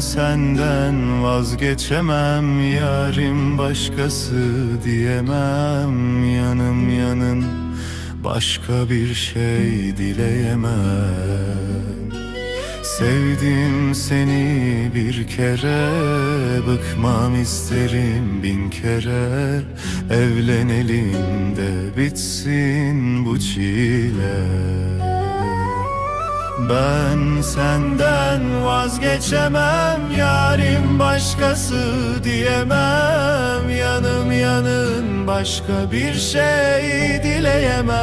senden vazgeçemem Yarim başkası diyemem. Yanım yanın başka bir şey dileyemem. Sevdim seni bir kere Bıkmam isterim bin kere. Evlenelim de bitsin bu çile ben senden vazgeçemem Yarim başkası diyemem. Yanım yanın başka bir şey dileyemem.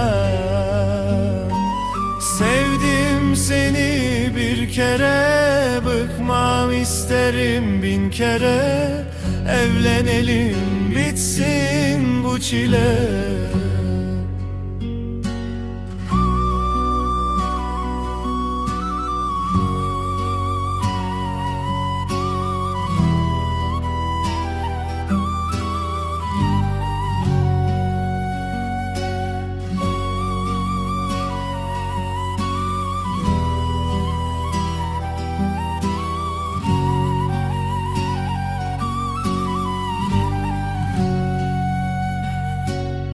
Sevdim seni bir kere Bıkmam isterim bin kere. Evlenelim bitsin bu çile